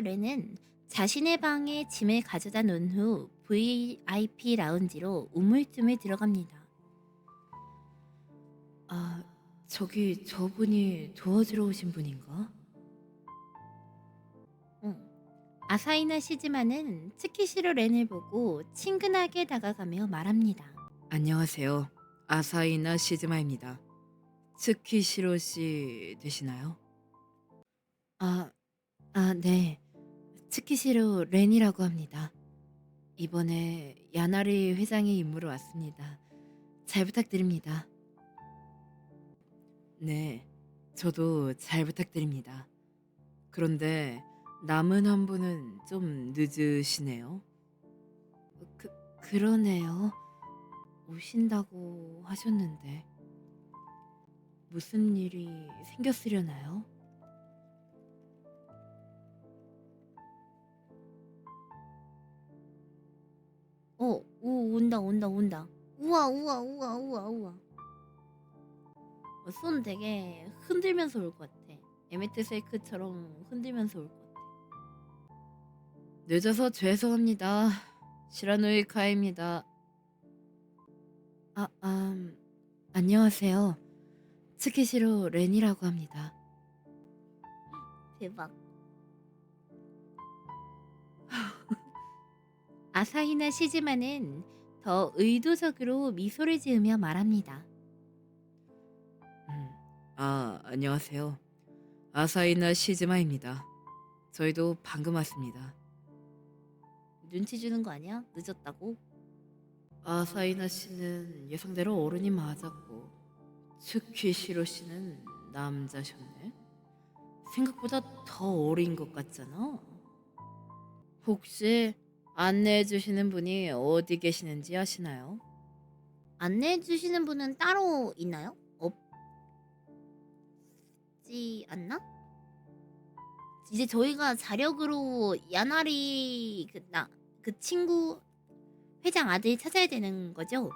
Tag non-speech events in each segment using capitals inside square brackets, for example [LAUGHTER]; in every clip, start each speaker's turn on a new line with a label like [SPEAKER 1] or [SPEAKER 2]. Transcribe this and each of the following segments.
[SPEAKER 1] 렌은 자신의 방에 짐을 가져다 놓은 후 VIP 라운지로 우물쭈물 들어갑니다.
[SPEAKER 2] 아, 저기 저분이 도와주러 오신 분인가?
[SPEAKER 1] 응. 아사히나 시즈마는 스키시로 렌을 보고 친근하게 다가가며 말합니다.
[SPEAKER 2] 안녕하세요. 아사히나 시즈마입니다. 츠키시로 씨 되시나요? 아, 아, 네. 츠키시로 렌이라고 합니다. 이번에 야나리 회장의 임무로 왔습니다. 잘 부탁드립니다. 네, 저도 잘 부탁드립니다. 그런데 남은 한 분은 좀 늦으시네요. 그, 그러네요. 오신다고 하셨는데 무슨 일이 생겼으려나요?
[SPEAKER 1] 어, 오, 온다, 온다, 온다. 우와, 우와, 우와, 우와, 우와. 어, 손 되게 흔들면서 올 것 같아. 에메트 세이크처럼 흔들면서 올 것 같아.
[SPEAKER 2] 늦어서 죄송합니다. 시라노이 카입니다. 아, 음, 안녕하세요. 츠키시로 렌이라고 합니다.
[SPEAKER 1] 대박. 아사히나 시즈마는 더 의도적으로 미소를 지으며 말합니다.
[SPEAKER 2] 음, 아, 안녕하세요. 아사히나 시즈마입니다. 저희도 방금 왔습니다.
[SPEAKER 1] 눈치 주는 거 아니야? 늦었다고?
[SPEAKER 2] 아사히나 씨는 예상대로 어른이 맞았고 츠키시로 씨는 남자셨네. 생각보다 더 어린 것 같잖아. 혹시 안내해 주시는 분이 어디 계시는지 아시나요?
[SPEAKER 1] 안내해 주시는 분은 따로 있나요? 없지 않나? 이제 저희가 자력으로 야나리 그, 나, 그 친구 회장 아들 찾아야 되는 거죠?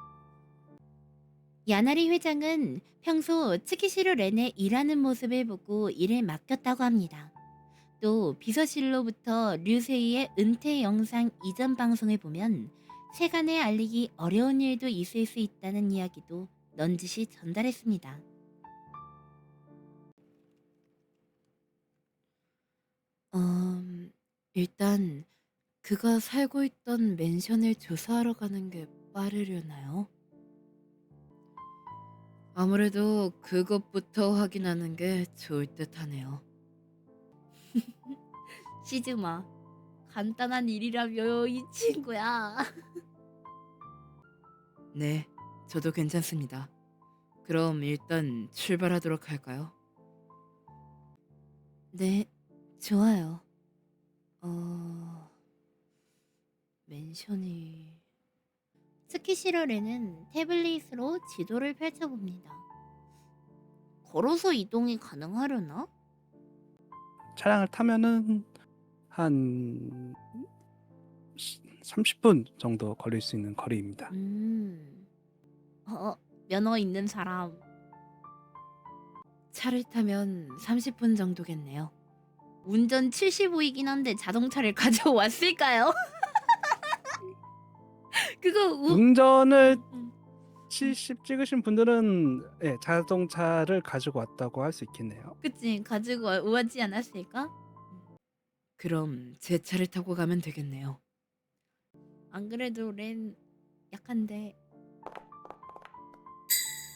[SPEAKER 1] 야나리 회장은 평소 츠키시로 렌의 일하는 모습을 보고 일을 맡겼다고 합니다. 또 비서실로부터 류세이의 은퇴 영상 이전 방송을 보면 세간에 알리기 어려운 일도 있을 수 있다는 이야기도 넌지시 전달했습니다.
[SPEAKER 2] 음, 일단 그가 살고 있던 맨션을 조사하러 가는 게 빠르려나요? 아무래도 그것부터 확인하는 게 좋을 듯 하네요.
[SPEAKER 1] 시즈마 간단한 일이라며 이 친구야. [LAUGHS]
[SPEAKER 2] 네, 저도 괜찮습니다. 그럼 일단 출발하도록 할까요? 네, 좋아요. 어, 맨션이
[SPEAKER 1] 스키시러레는 태블릿으로 지도를 펼쳐봅니다. 걸어서 이동이 가능하려나?
[SPEAKER 3] 차량을 타면은 한 30분 정도 걸릴 수 있는 거리입니다.
[SPEAKER 1] 음. 어, 면허 있는 사람.
[SPEAKER 2] 차를 타면 30분 정도겠네요.
[SPEAKER 1] 운전 75이긴 한데 자동차를 [LAUGHS] 가져왔을까요? [LAUGHS] 그거 우...
[SPEAKER 3] 운전을
[SPEAKER 1] 음.
[SPEAKER 3] 70 찍으신 분들은 예, 자동차를 가지고 왔다고 할 수 있겠네요.
[SPEAKER 1] 그치 가지고 와- 오지 않았을까?
[SPEAKER 2] 그럼 제 차를 타고 가면 되겠네요.
[SPEAKER 1] 안 그래도 렌 약한데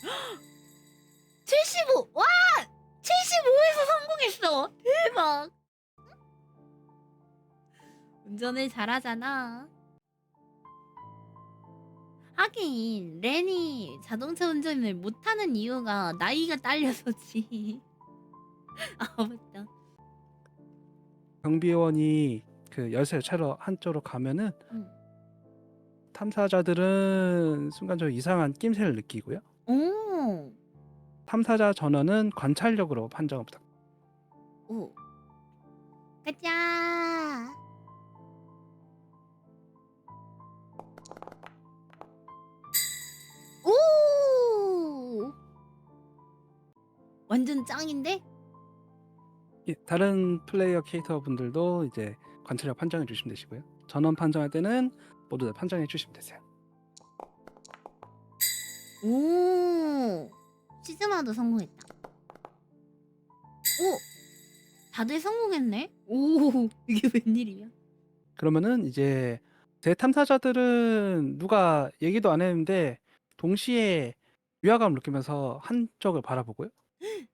[SPEAKER 1] [GASPS] 75! 와! 75에서 성공했어! 대박! 운전을 잘하잖아. 하긴 렌이 자동차 운전을 못하는 이유가 나이가 딸려서지. [LAUGHS] 아 맞다.
[SPEAKER 3] 경비원이 그 열쇠를 차로 한쪽으로 가면은
[SPEAKER 1] 응.
[SPEAKER 3] 탐사자들은 순간적으로 이상한 낌새를 느끼고요.
[SPEAKER 1] 오,
[SPEAKER 3] 탐사자 전원은 관찰력으로 판정을 부탁.
[SPEAKER 1] 오, 가자. 오, 완전 짱인데?
[SPEAKER 3] 예, 다른 플레이어 캐릭터 분들도 이제 관찰력 판정해 주시면 되시고요. 전원 판정할 때는 모두 다 판정해 주시면 되세요.
[SPEAKER 1] 오 시즈마도 성공했다. 오 다들 성공했네. 오 [LAUGHS] 이게 웬일이야?
[SPEAKER 3] 그러면은 이제 제 탐사자들은 누가 얘기도 안 했는데 동시에 위화감을 느끼면서 한쪽을 바라보고요. [LAUGHS]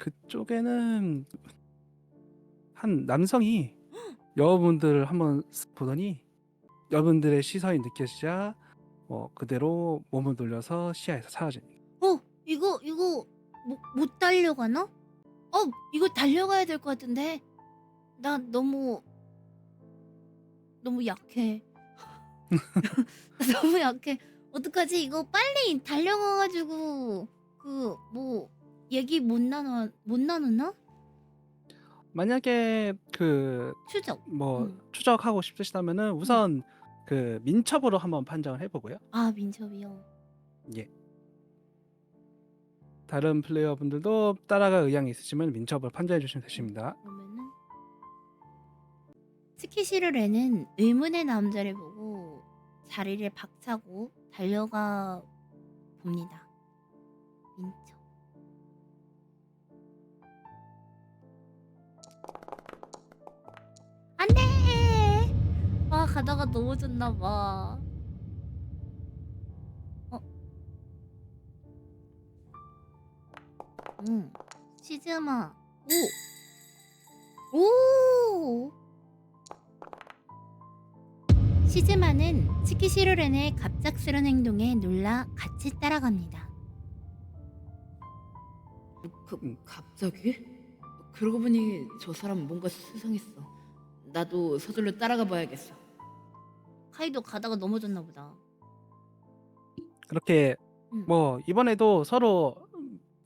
[SPEAKER 3] 그쪽에는 한 남성이 여러분들을 한번 쓱 보더니 여러분들의 시선이 느껴지자 뭐 그대로 몸을 돌려서 시야에서 사라집니다.
[SPEAKER 1] 어 이거 이거 못, 못 달려가나? 어 이거 달려가야 될 것 같은데 나 너무 너무 약해. [LAUGHS] 너무 약해. 어떡하지? 이거 빨리 달려가가지고 그 뭐 얘기 못 나눠 못 나누나?
[SPEAKER 3] 만약에 그
[SPEAKER 1] 추적.
[SPEAKER 3] 뭐
[SPEAKER 1] 음.
[SPEAKER 3] 추적하고 싶으시다면은 우선 그 민첩으로 한번 판정을 해보고요.
[SPEAKER 1] 아 민첩이요.
[SPEAKER 3] 다른 플레이어분들도 따라갈 의향이 있으시면 민첩을 판정해 주시면 되십니다.
[SPEAKER 1] 그러면은 스키시르레는 의문의 남자를 보고 자리를 박차고 달려가 봅니다. 민첩. 가다가 넘어졌나 봐. 어. 응. 시즈마. 오. 오. 시즈마는 치키시로렌의 갑작스런 행동에 놀라 같이 따라갑니다.
[SPEAKER 2] 그,
[SPEAKER 3] 음.
[SPEAKER 2] 갑자기? 그러고 보니 저 사람 뭔가 수상했어. 나도 서둘러 따라가 봐야겠어.
[SPEAKER 1] 카이도 가다가 넘어졌나 보다.
[SPEAKER 3] 그렇게
[SPEAKER 1] 음.
[SPEAKER 3] 뭐 이번에도 서로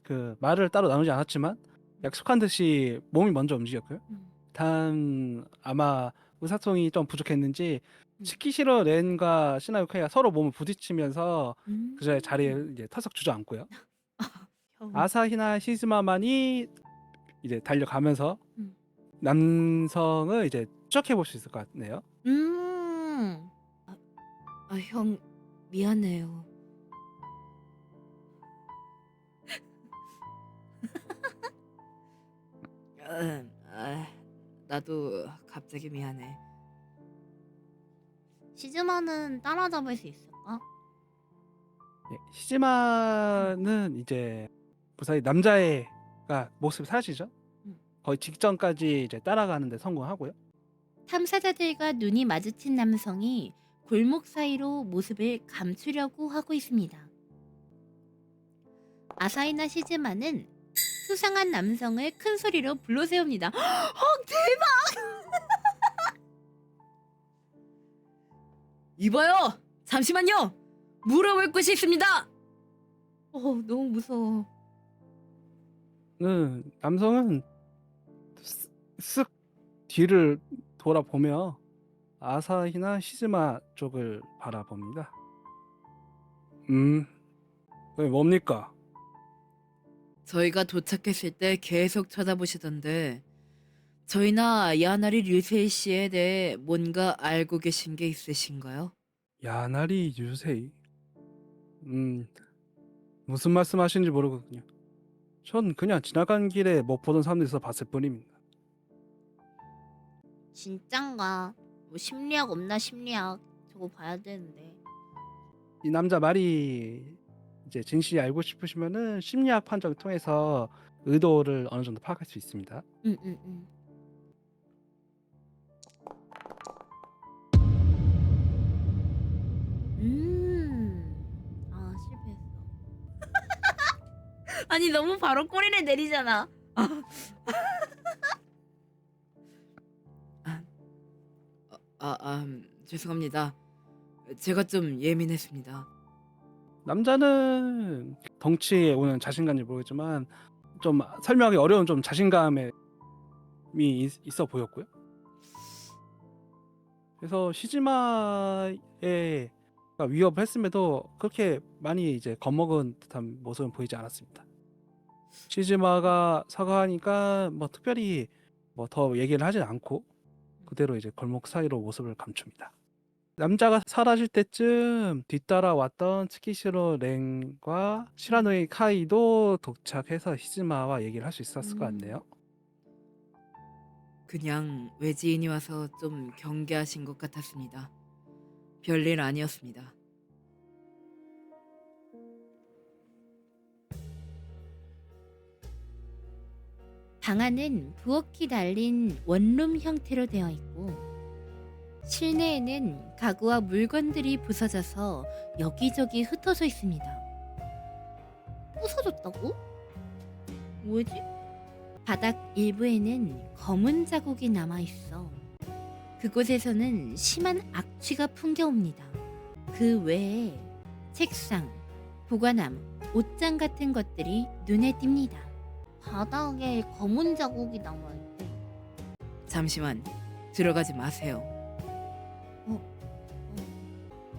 [SPEAKER 3] 그 말을 따로 나누지 않았지만 약속한 듯이 몸이 먼저 움직였고요.
[SPEAKER 1] 음.
[SPEAKER 3] 단 아마 의사통이 좀 부족했는지
[SPEAKER 1] 음.
[SPEAKER 3] 치키시로 렌과 시나유카이가 서로 몸을 부딪히면서
[SPEAKER 1] 음.
[SPEAKER 3] 그 자리에 이제 터석 주저앉고요.
[SPEAKER 1] 형. [LAUGHS]
[SPEAKER 3] 아사히나 시즈마만이 이제 달려가면서
[SPEAKER 1] 음.
[SPEAKER 3] 남성을 이제 추적해 볼 수 있을 것 같네요.
[SPEAKER 1] 음.
[SPEAKER 2] 아, 형 미안해요. 음, 아, 나도 갑자기 미안해.
[SPEAKER 1] 시즈마는 따라잡을 수 있을까?
[SPEAKER 3] 예, 시즈마는 이제 무사히 남자애가 모습이 사라지죠.
[SPEAKER 1] 음.
[SPEAKER 3] 거의 직전까지 이제 따라가는데 성공하고요.
[SPEAKER 1] 탐사자들과 눈이 마주친 남성이 골목 사이로 모습을 감추려고 하고 있습니다. 아사히나 시즈마는 수상한 남성을 큰 소리로 불러세웁니다. [GASPS] 헉 대박! [LAUGHS]
[SPEAKER 2] 이봐요. 잠시만요. 물어볼 것이 있습니다.
[SPEAKER 1] 어 너무 무서워.
[SPEAKER 3] 는 남성은 쓱- 쓱 뒤를 돌아보며 아사히나 시즈마 쪽을 바라봅니다. 음, 왜 뭡니까?
[SPEAKER 2] 저희가 도착했을 때 계속 쳐다보시던데 저희나 야나리 류세이 씨에 대해 뭔가 알고 계신 게 있으신가요?
[SPEAKER 3] 야나리 유세이. 음, 무슨 말씀 하시는지 모르거든요. 전 그냥 지나간 길에 못 보던 사람들에서 봤을 뿐입니다.
[SPEAKER 1] 진짠가? 뭐 심리학 없나 심리학 저거 봐야 되는데.
[SPEAKER 3] 이 남자 말이 이제 진실이 알고 싶으시면은 심리학 판정을 통해서 의도를 어느 정도 파악할 수 있습니다.
[SPEAKER 1] 응응 응. 음. 아 실패했어. [LAUGHS] 아니 너무 바로 꼬리를 내리잖아.
[SPEAKER 2] 아, [LAUGHS] 아 음, 죄송합니다. 제가 좀 예민했습니다.
[SPEAKER 3] 남자는 덩치에 오는 자신감인지 모르겠지만 좀 설명하기 어려운 좀 자신감이 있- 있어 보였고요. 그래서 시즈마의 위협을 했음에도 그렇게 많이 이제 겁먹은 듯한 모습은 보이지 않았습니다. 시즈마가 사과하니까 뭐 특별히 뭐 더 얘기를 하진 않고 그대로 이제 골목 사이로 모습을 감춥니다. 남자가 사라질 때쯤 뒤따라왔던 츠키시로 렌과 시라노의 카이도 도착해서 시즈마와 얘기를 할 수 있었을 것
[SPEAKER 2] 음.
[SPEAKER 3] 같네요.
[SPEAKER 2] 그냥 외지인이 와서 좀 경계하신 것 같았습니다. 별일 아니었습니다.
[SPEAKER 1] 방 안은 부엌이 달린 원룸 형태로 되어 있고 실내에는 가구와 물건들이 부서져서 여기저기 흩어져 있습니다. 부서졌다고? 뭐지? 바닥 일부에는 검은 자국이 남아 있어. 그곳에서는 심한 악취가 풍겨옵니다. 그 외에 책상, 보관함, 옷장 같은 것들이 눈에 띕니다. 바닥에 검은 자국이 남아있대.
[SPEAKER 2] 잠시만 들어가지 마세요.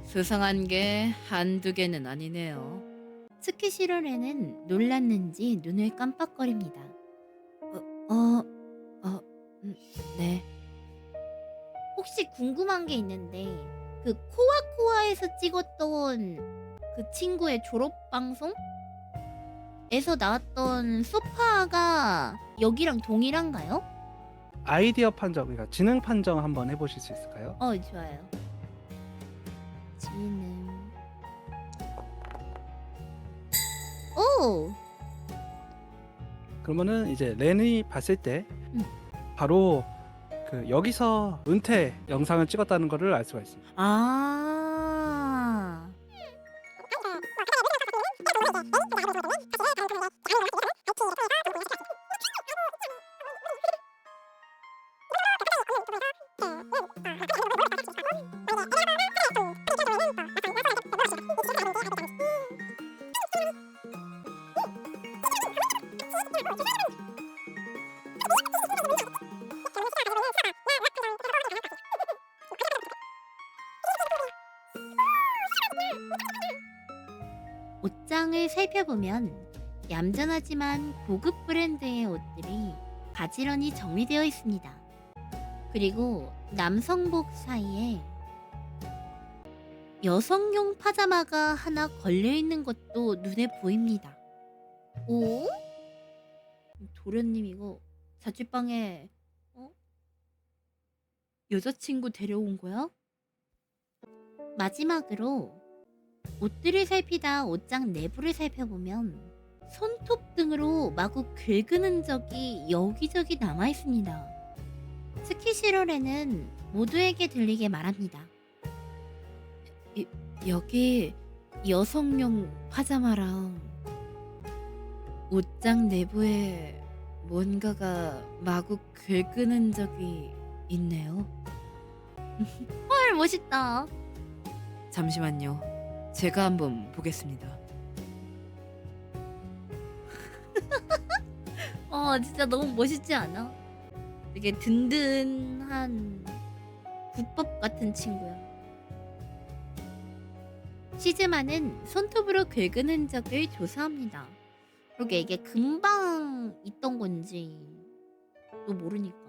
[SPEAKER 2] 수상한 게 한두 개는 아니네요.
[SPEAKER 1] 스키시롤에는 놀랐는지 눈을 깜빡거립니다. 어, 어, 어, 음, 네. 혹시 궁금한 게 있는데 그 코아코아에서 찍었던 그 친구의 졸업 방송? 에서 나왔던 소파가 여기랑 동일한가요?
[SPEAKER 3] 아이디어 판정, 그러니까 지능 판정 한번 해보실 수 있을까요?
[SPEAKER 1] 어, 좋아요. 지능. 오!
[SPEAKER 3] 그러면은 이제 렌이 봤을 때
[SPEAKER 1] 음.
[SPEAKER 3] 바로 그 여기서 은퇴 영상을 찍었다는 거를 알 수가 있습니다.
[SPEAKER 1] 아. 옷장을 살펴보면 얌전하지만 고급 브랜드의 옷들이 가지런히 정리되어 있습니다. 그리고 남성복 사이에 여성용 파자마가 하나 걸려 있는 것도 눈에 보입니다. 오? 도련님 이거 자취방에 어? 여자친구 데려온 거야? 마지막으로 옷들을 살피다 옷장 내부를 살펴보면 손톱 등으로 마구 긁은 흔적이 여기저기 남아 있습니다. 스키시롤에는 모두에게 들리게 말합니다. 이- 여기 여성용 파자마랑 옷장 내부에 뭔가가 마구 긁은 흔적이 있네요. 헐 멋있다.
[SPEAKER 2] 잠시만요. 제가 한번 보겠습니다. [LAUGHS]
[SPEAKER 1] 어 진짜 너무 멋있지 않아? 되게 든든한 국밥 같은 친구야. 시즈마는 손톱으로 긁은 흔적을 조사합니다. 그러게 이게 금방 있던 건지 또 모르니까.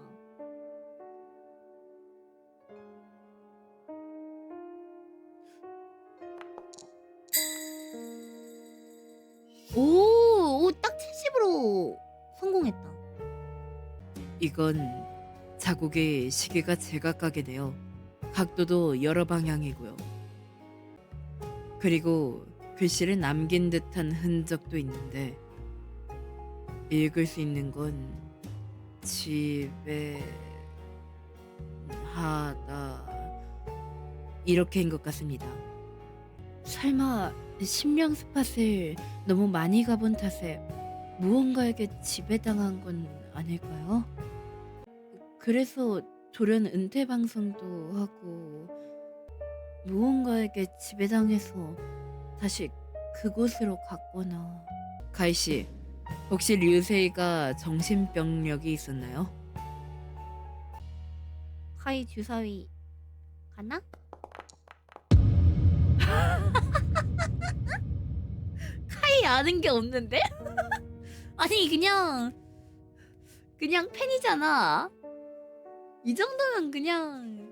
[SPEAKER 1] 오,
[SPEAKER 2] 이건 자국의 시계가 제각각이네요. 각도도 여러 방향이고요. 그리고 글씨를 남긴 듯한 흔적도 있는데 읽을 수 있는 건 집에 하다 이렇게인 것 같습니다.
[SPEAKER 1] 설마 심령 스팟을 너무 많이 가본 탓에 무언가에게 지배당한 건 아닐까요? 그래서 돌연 은퇴 방송도 하고 무언가에게 지배당해서 다시 그곳으로 갔거나
[SPEAKER 2] 카이 씨, 혹시 류세이가 정신병력이 있었나요?
[SPEAKER 1] 카이 주사위 가나? 카이 [LAUGHS] 아는 게 없는데? 아니 그냥 그냥 팬이잖아. 이 정도면 그냥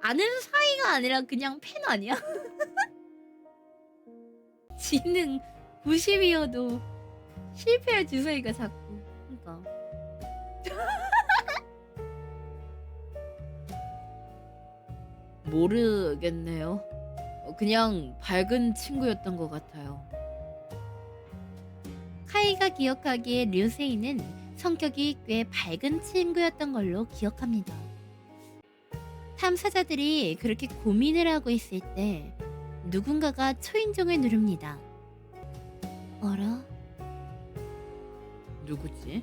[SPEAKER 1] 아는 사이가 아니라 그냥 팬 아니야? [LAUGHS] 지능 90이어도 실패할 주사위가 자꾸 그러니까 [LAUGHS]
[SPEAKER 2] 모르겠네요. 어, 그냥 밝은 친구였던 것 같아요.
[SPEAKER 1] 카이가 기억하기에 류세이는 성격이 꽤 밝은 친구였던 걸로 기억합니다. 탐사자들이 그렇게 고민을 하고 있을 때 누군가가 초인종을 누릅니다. 어라?
[SPEAKER 2] 누구지?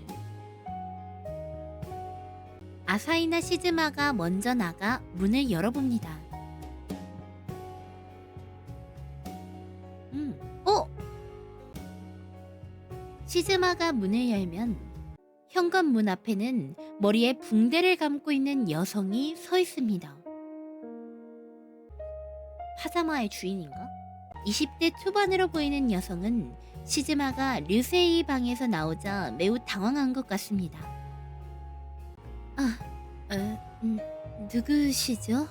[SPEAKER 1] 아사히나 시즈마가 먼저 나가 문을 열어봅니다. 음, 어? 시즈마가 문을 열면 현관문 앞에는 머리에 붕대를 감고 있는 여성이 서 있습니다. 파자마의 주인인가? 20대 초반으로 보이는 여성은 시즈마가 류세이 방에서 나오자 매우 당황한 것 같습니다. 아, 에, 음, 누구시죠?